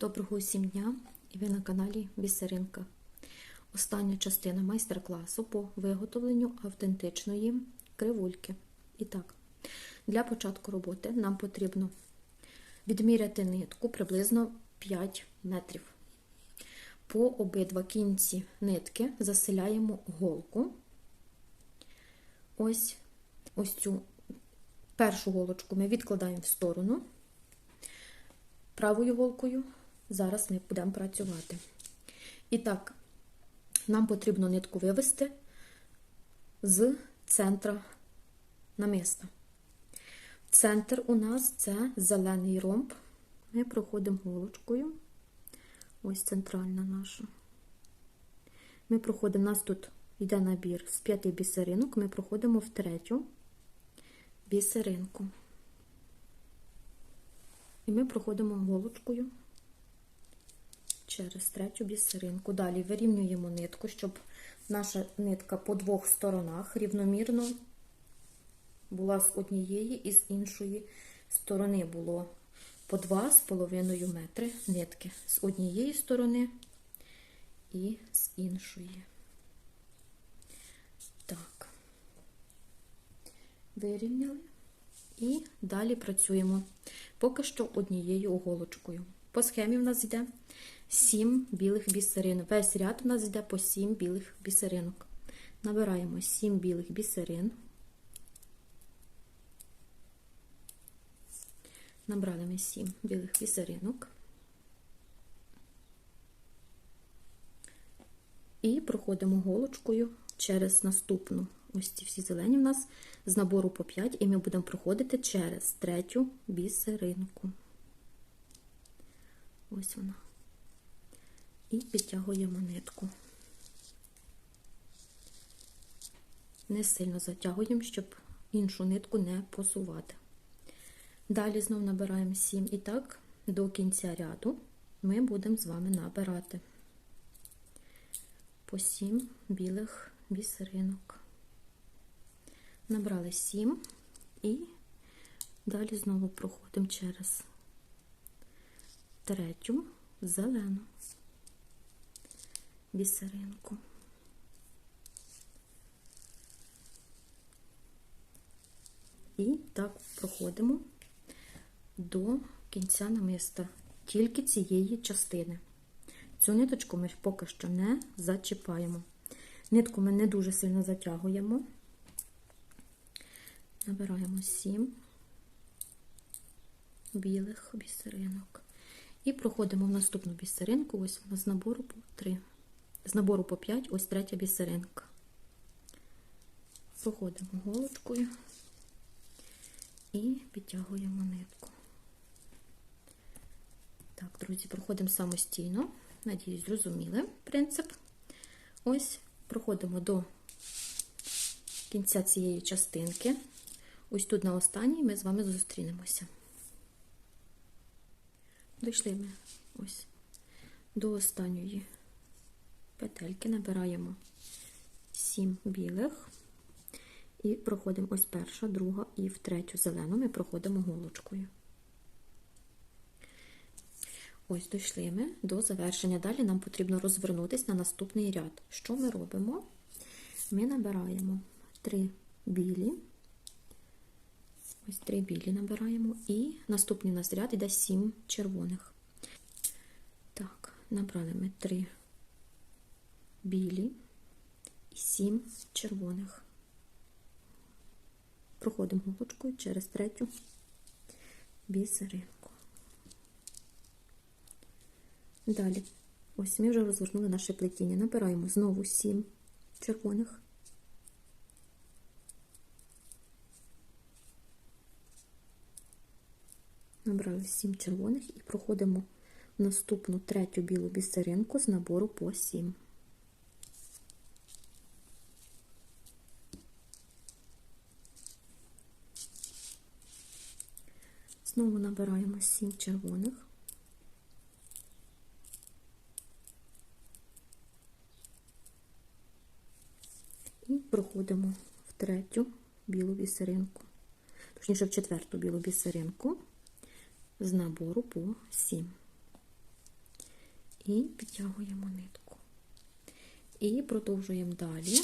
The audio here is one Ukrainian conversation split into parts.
Доброго усім дня! І ви на каналі Бісеринка. Остання частина майстер-класу по виготовленню автентичної кривульки. І так, для початку роботи нам потрібно відміряти нитку приблизно 5 метрів. По обидва кінці нитки заселяємо голку. Ось, ось цю першу голочку ми відкладаємо в сторону. Правою голкою зараз ми будемо працювати. І так, нам потрібно нитку вивести з центра намиста. Центр у нас це зелений ромб. Ми проходимо голочкою. Ось центральна наша. Ми проходимо, у нас тут йде набір з п'яти бісеринок, ми проходимо в третю бісеринку. І ми проходимо голочкою через третю бісеринку. Далі вирівнюємо нитку, щоб наша нитка по двох сторонах рівномірно була з однієї і з іншої сторони було по 2,5 метри нитки з однієї сторони і з іншої. Так, вирівняли. І далі працюємо поки що однією оголочкою. По схемі в нас йде 7 білих бісерин. Весь ряд у нас йде по 7 білих бісеринок. Набираємо 7 білих бісерин. Набрали ми 7 білих бісеринок. І проходимо голочкою через наступну. Ось ці всі зелені в нас з набору по 5, і ми будемо проходити через третю бісеринку. Ось вона. І підтягуємо нитку. Не сильно затягуємо, щоб іншу нитку не посувати. Далі знову набираємо 7 і так, до кінця ряду ми будемо з вами набирати по 7 білих бісеринок. Набрали 7 і далі знову проходимо через третю зелену бісеринку. І так проходимо до кінця намиста тільки цієї частини. Цю ниточку ми поки що не зачіпаємо. Нитку ми не дуже сильно затягуємо. Набираємо 7 білих бісеринок. І проходимо в наступну бісеринку, ось вона з набору по 3. З набору по 5, ось третя бісеринка. Проходимо голочкою і підтягуємо нитку. Так, друзі, проходимо самостійно. Надіюсь, зрозуміли принцип. Ось проходимо до кінця цієї частинки. Ось тут на останній ми з вами зустрінемося. Дійшли ми ось до останньої петельки, набираємо 7 білих і проходимо ось перша, друга і в третю зелену ми проходимо голочкою. Ось дійшли ми до завершення. Далі нам потрібно розвернутися на наступний ряд. Що ми робимо? Ми набираємо 3 білі. Ось три білі набираємо, і наступний у нас ряд йде 7 червоних. Так, набрали ми 3 білі і 7 червоних. Проходимо голочкою через третю бісеринку. Далі, ось ми вже розвернули наше плетіння. Набираємо знову 7 червоних. Набрали 7 червоних і проходимо наступну третю білу бісеринку з набору по 7. Знову набираємо 7 червоних. І проходимо в третю білу бісеринку, точніше в четверту білу бісеринку з набору по 7. і підтягуємо нитку. І продовжуємо далі.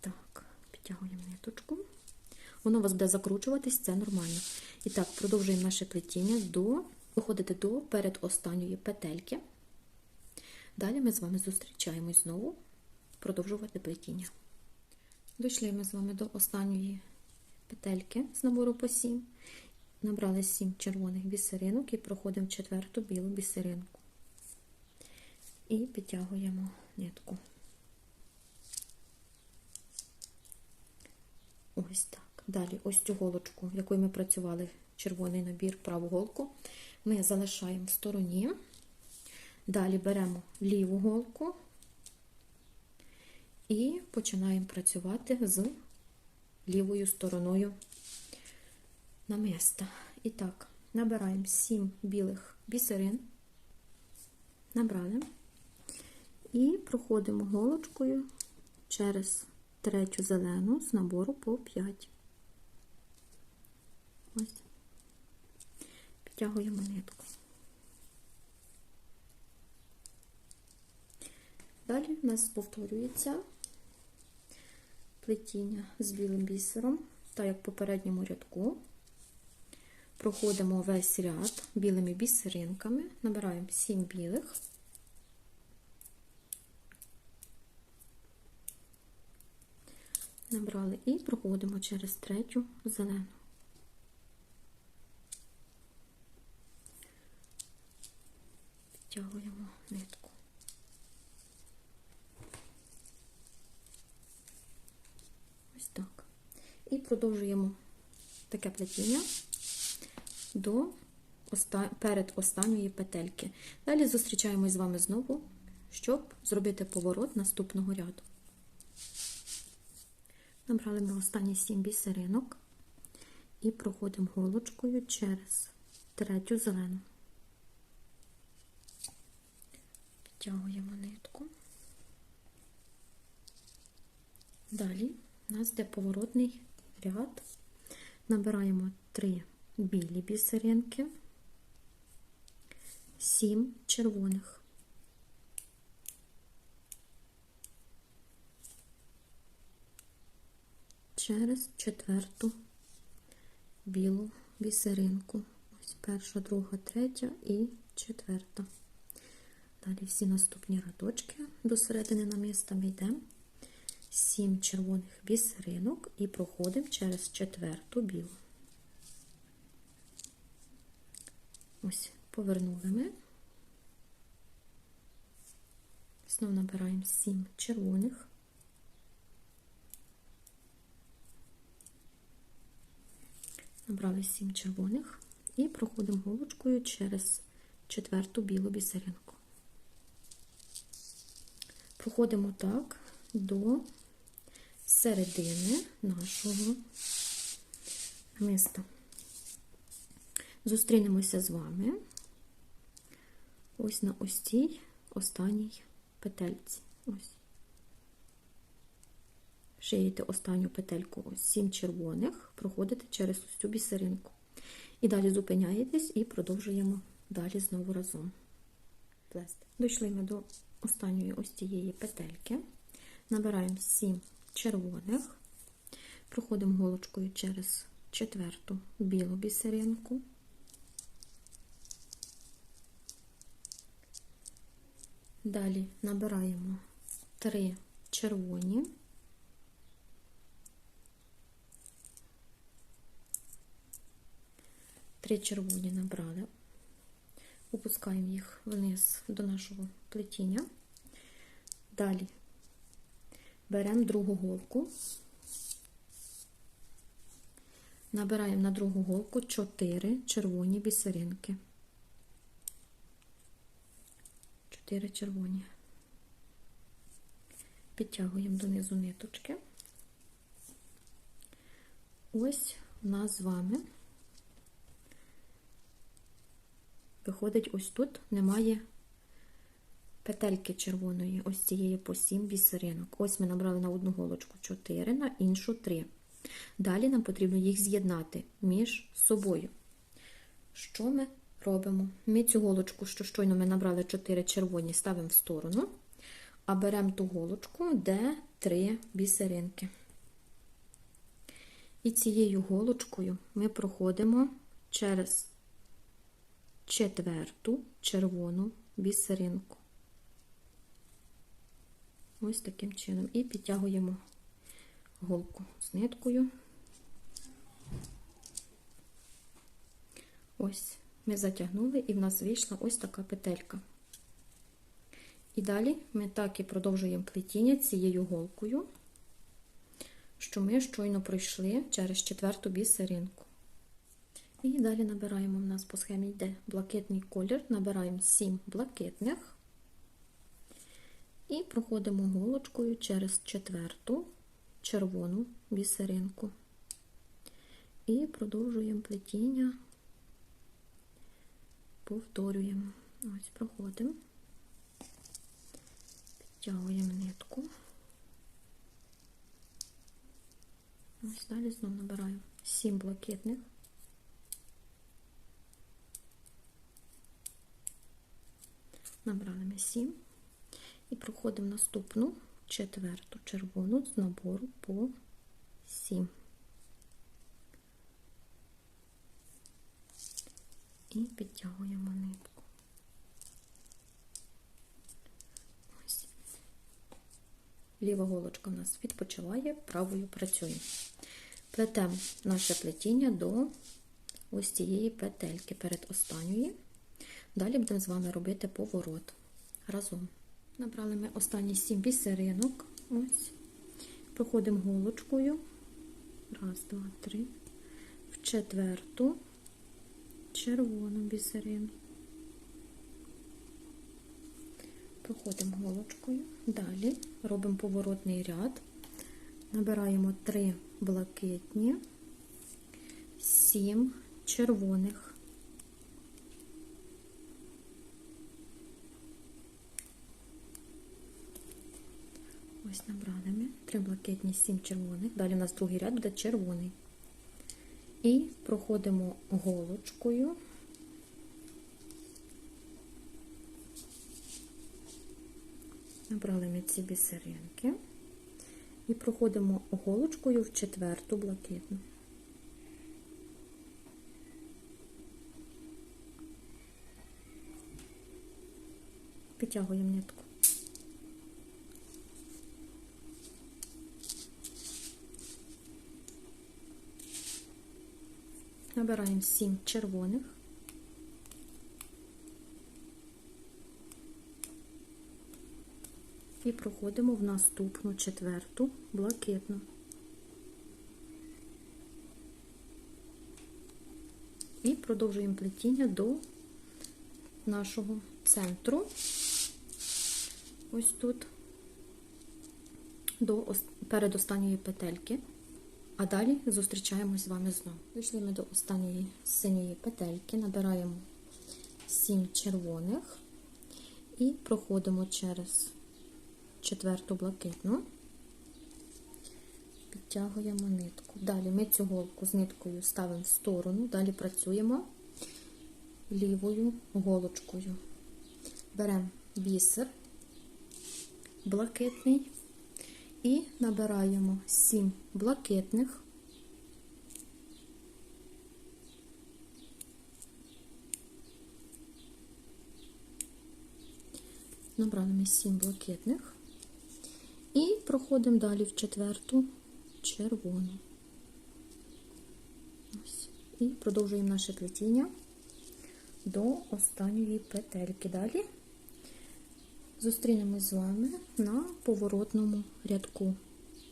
Так, підтягуємо ниточку. Воно у вас буде закручуватись, це нормально. І так, продовжуємо наше плетіння до доходити до передостанньої петельки. Далі ми з вами зустрічаємось знову продовжувати плетіння. Дійшли ми з вами до останньої петельки з набору по 7. Набрали 7 червоних бісеринок і проходимо четверту білу бісеринку. І підтягуємо нитку. Ось так. Далі, ось цю голочку, якою ми працювали червоний набір, праву голку, ми залишаємо в стороні. Далі беремо ліву голку і починаємо працювати з лівою стороною намиста. І так, набираємо 7 білих бісерин, набрали, і проходимо голочкою через третю зелену з набору по 5. Ось. Підтягуємо нитку. Далі в нас повторюється плетіння з білим бісером, так як в попередньому рядку. Проходимо весь ряд білими бісеринками, набираємо 7 білих. Набрали і проходимо через третю зелену. Підтягуємо нитку. Ось так. І продовжуємо таке плетіння до оста... перед останньої петельки. Далі зустрічаємось з вами знову, щоб зробити поворот наступного ряду. Набрали ми останні 7 бісеринок і проходимо голочкою через третю зелену. Підтягуємо нитку. Далі у нас йде поворотний ряд. Набираємо 3 білі бісеринки, 7 червоних. Через четверту білу бісеринку. Ось перша, друга, третя і четверта. Далі всі наступні рядочки до середини намиста ми йдемо. 7 червоних бісеринок і проходимо через четверту білу. Ось, повернули ми. Знову набираємо 7 червоних. Набрали 7 червоних і проходимо голочкою через четверту білу бісеринку. Проходимо так до середини нашого міста. Зустрінемося з вами ось на ось цій останній петельці. Ось. Шиєте останню петельку, ось 7 червоних, проходите через ось цю бісеринку. І далі зупиняєтесь і продовжуємо далі знову разом плести. Дійшли ми до останньої ось цієї петельки. Набираємо 7 червоних, проходимо голочкою через четверту білу бісеринку. Далі набираємо 3 червоні. Три червоні набрали, опускаємо їх вниз до нашого плетіння. Далі беремо другу голку, набираємо на другу голку 4 червоні бісеринки. 4 червоні. Підтягуємо донизу ниточки. Ось у нас з вами виходить, ось тут немає петельки червоної, ось цієї по 7 бісеринок. Ось ми набрали на одну голочку 4, на іншу 3. Далі нам потрібно їх з'єднати між собою. Що ми робимо? Ми цю голочку, що щойно ми набрали 4 червоні, ставимо в сторону, а беремо ту голочку, де 3 бісеринки. І цією голочкою ми проходимо через четверту червону бісеринку. Ось таким чином. І підтягуємо голку з ниткою. Ось, ми затягнули, і в нас вийшла ось така петелька. І далі ми так і продовжуємо плетіння цією голкою, що ми щойно пройшли через четверту бісеринку. І далі набираємо в нас по схемі йде блакитний колір, набираємо 7 блакитних і проходимо голочкою через четверту червону бісеринку. І продовжуємо плетіння, повторюємо. Ось, проходимо, підтягуємо нитку. Ось далі знову набираємо 7 блакитних. Набрали ми 7 і проходимо наступну четверту червону з набору по 7. І підтягуємо нитку. Ось. Ліва голочка у нас відпочиває, правою працюємо. Плетемо наше плетіння до ось цієї петельки перед останньої. Далі будемо з вами робити поворот разом. Набрали ми останні 7 бісеринок. Ось. Проходимо голочкою. Раз, два, три. В четверту червону бісерину. Проходимо голочкою. Далі робимо поворотний ряд. Набираємо 3 блакитні, 7 червоних. Ось набрали ми три блакитні, сім червоних. Далі у нас другий ряд буде червоний. І проходимо голочкою. Набрали ми ці бісеринки. І проходимо голочкою в четверту блакитну. Підтягуємо нитку. Набираємо 7 червоних. І проходимо в наступну четверту блакитну. І продовжуємо плетіння до нашого центру. Ось тут, до передостанньої петельки. А далі зустрічаємось з вами знову. Дійшли ми до останньої синьої петельки, набираємо 7 червоних і проходимо через четверту блакитну, підтягуємо нитку. Далі ми цю голку з ниткою ставимо в сторону, далі працюємо лівою голочкою. Беремо бісер блакитний. І набираємо 7 блакитних. Набрали ми 7 блакитних. І проходимо далі в четверту червону. Ось. І продовжуємо наше плетіння до останньої петельки. Далі Зустрінемось з вами на поворотному рядку.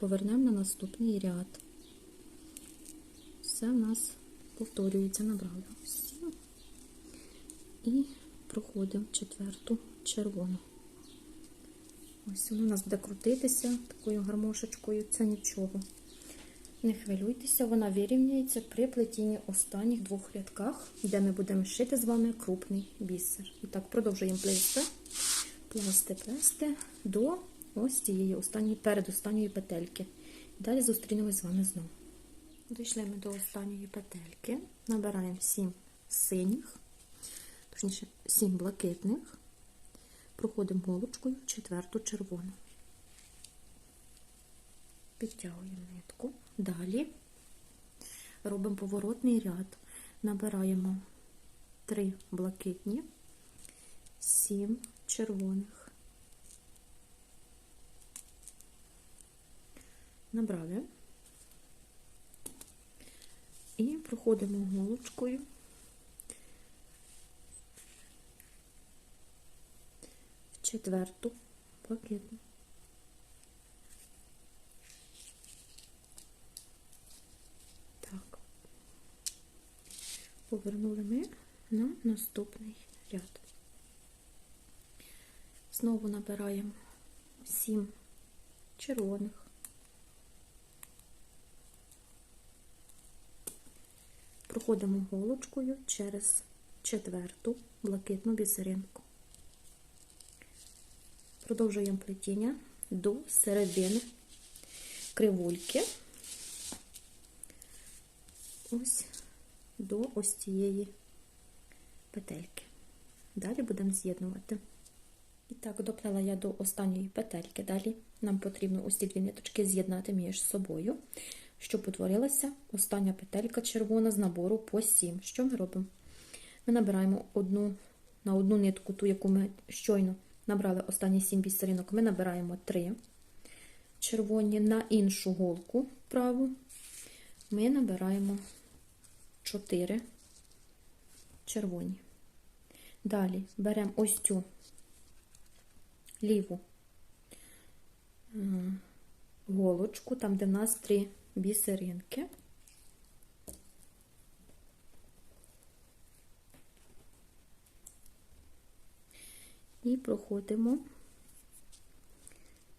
Повернемо на наступний ряд. Все в нас повторюється, набрали ось. І проходимо четверту червону. Ось воно у нас буде крутитися такою гармошечкою, це нічого. Не хвилюйтеся, вона вирівняється при плетінні останніх двох рядках, де ми будемо шити з вами крупний бісер. І так, продовжуємо плести плести, плести до ось цієї останньої, передостанньої петельки. Далі зустрінемось з вами знову. Дійшли ми до останньої петельки, набираємо 7 синіх, точніше, 7 блакитних, проходимо голочкою четверту червону. Підтягуємо нитку. Далі робимо поворотний ряд, набираємо 3 блакитні, 7 червоних. Набрали. І проходимо голочкою в четверту блакитну. Так. Повернули ми на наступний ряд. Знову набираємо 7 червоних. Проходимо голочкою через четверту блакитну бісеринку. Продовжуємо плетіння до середини кривульки. Ось до ось цієї петельки. Далі будемо з'єднувати. І так, доплела я до останньої петельки. Далі нам потрібно ось ці дві ниточки з'єднати між собою, щоб утворилася остання петелька червона з набору по 7. Що ми робимо? Ми набираємо одну на одну нитку, ту, яку ми щойно набрали останні 7 бісеринок, ми набираємо 3 червоні, на іншу голку праву ми набираємо 4 червоні. Далі беремо ось цю ліву голочку, там, де в нас три бісеринки. І проходимо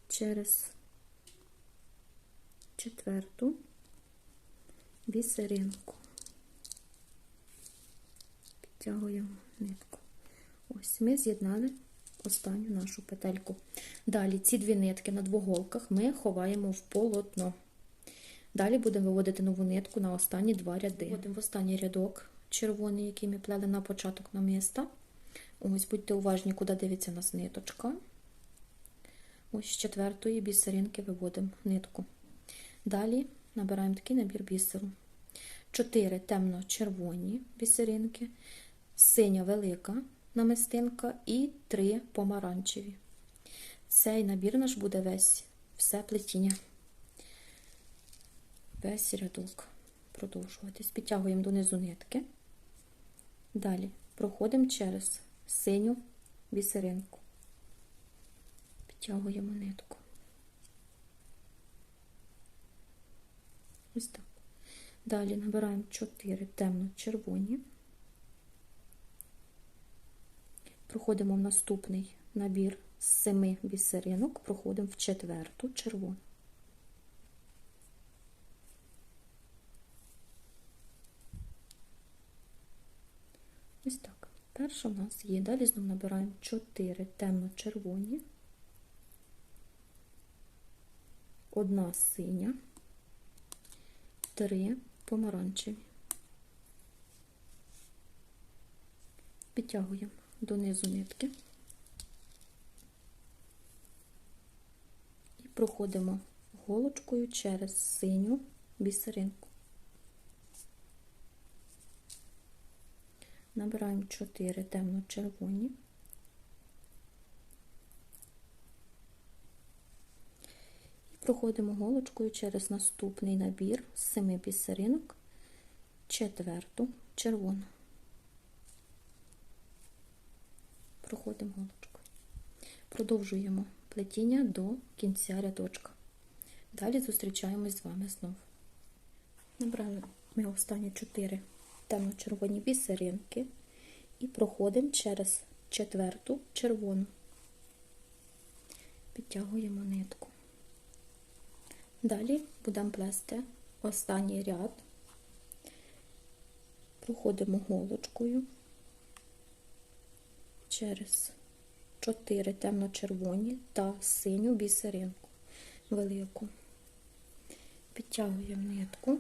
через четверту бісеринку. Підтягуємо нитку. Ось ми з'єднали останню нашу петельку. Далі ці дві нитки на двох голках ми ховаємо в полотно. Далі будемо виводити нову нитку на останні два ряди. Вводимо в останній рядок червоний, який ми плели на початок намиста. Ось, будьте уважні, куди дивиться нас ниточка. Ось з четвертої бісеринки виводимо нитку. Далі набираємо такий набір бісеру. Чотири темно-червоні бісеринки, синя велика намистинка і три помаранчеві. Цей набір наш буде весь все плетіння. Весь рядок продовжуватись. Підтягуємо донизу нитки. Далі проходимо через синю бісеринку. Підтягуємо нитку. Ось так. Далі набираємо 4 темно-червоні. Проходимо в наступний набір з 7 бісеринок, проходимо в четверту червону. Ось так. Перша у нас є. Далі знову набираємо 4 темно-червоні, одна синя, три помаранчеві. Підтягуємо донизу нитки і проходимо голочкою через синю бісеринку. Набираємо 4 темно-червоні. Проходимо голочкою через наступний набір з 7 бісеринок, четверту червону. Проходимо голочкою. Продовжуємо плетіння до кінця рядочка. Далі зустрічаємось з вами знову. Набрали ми останні 4 темно-червоні бісеринки і проходимо через четверту червону. Підтягуємо нитку. Далі будемо плести останній ряд, проходимо голочкою через 4 темно-червоні та синю бісеринку велику. Підтягуємо нитку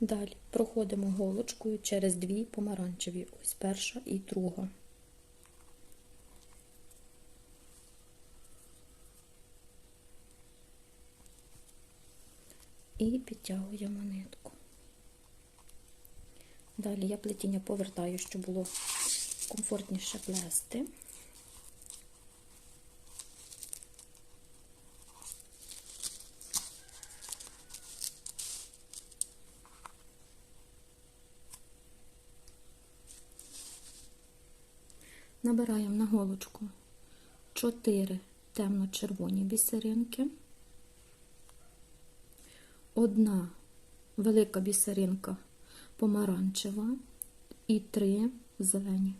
Далі проходимо голочкою через дві помаранчеві. Ось перша і друга. І підтягуємо нитку. Далі я плетіння повертаю, щоб було комфортніше плести. Набираємо на голочку 4 темно-червоні бісеринки, одна велика бісеринка помаранчева і три зелені.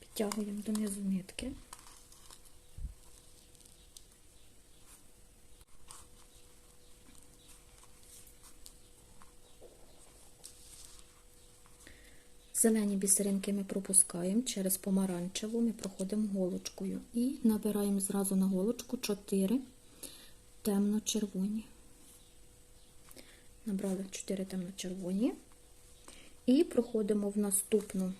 Підтягуємо донизу нитки. Зелені бісеринки ми пропускаємо через помаранчеву, ми проходимо голочкою і набираємо зразу на голочку 4 темно-червоні. Набрали 4 темно-червоні і проходимо в наступну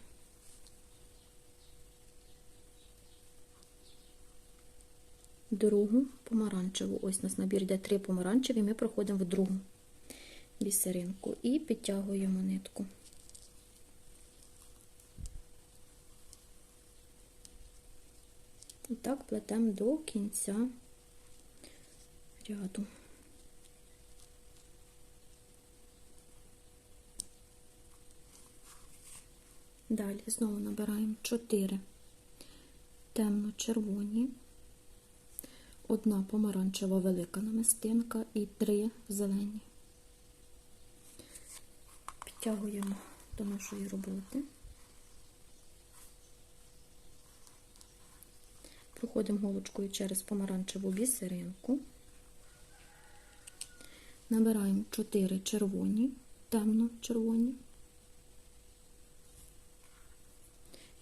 другу помаранчеву. Ось у нас набір йде 3 помаранчеві, ми проходимо в другу бісеринку і підтягуємо нитку. І так плетемо до кінця ряду. Далі знову набираємо 4 темно-червоні, одна помаранчева велика намистинка і 3 зелені. Підтягуємо до нашої роботи. Проходимо голочкою через помаранчеву бісеринку. Набираємо 4 червоні, темно-червоні.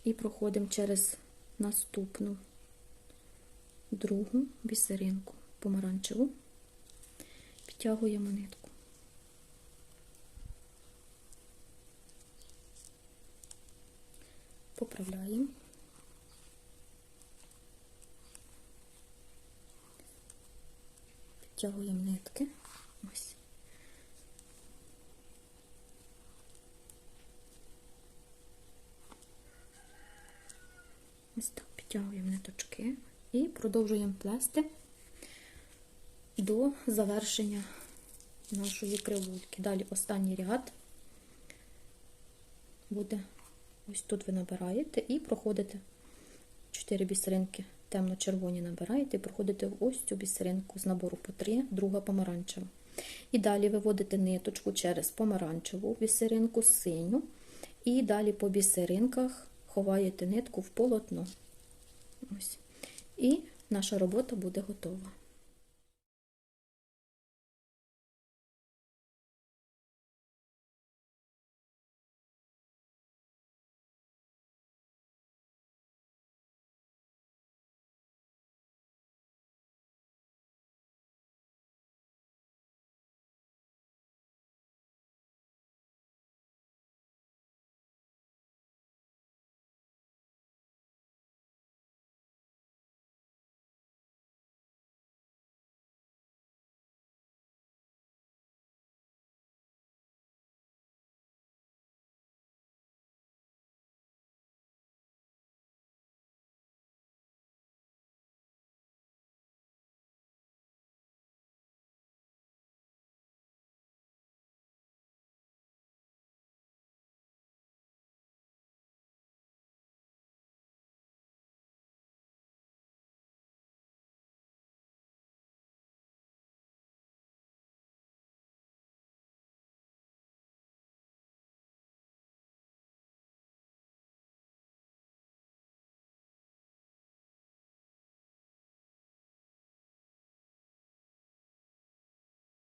І проходимо через наступну другу бісеринку помаранчеву, підтягуємо нитку. Поправляємо. Підтягуємо нитки. Ось. Ось так підтягуємо ниточки і продовжуємо плести до завершення нашої кривульки. Далі останній ряд буде ось тут ви набираєте і проходите 4 бісеринки темно-червоні набираєте і проходите ось цю бісеринку з набору по 3, друга помаранчева. І далі виводите ниточку через помаранчеву бісеринку, синю, і далі по бісеринках ховаєте нитку в полотно. Ось. І наша робота буде готова.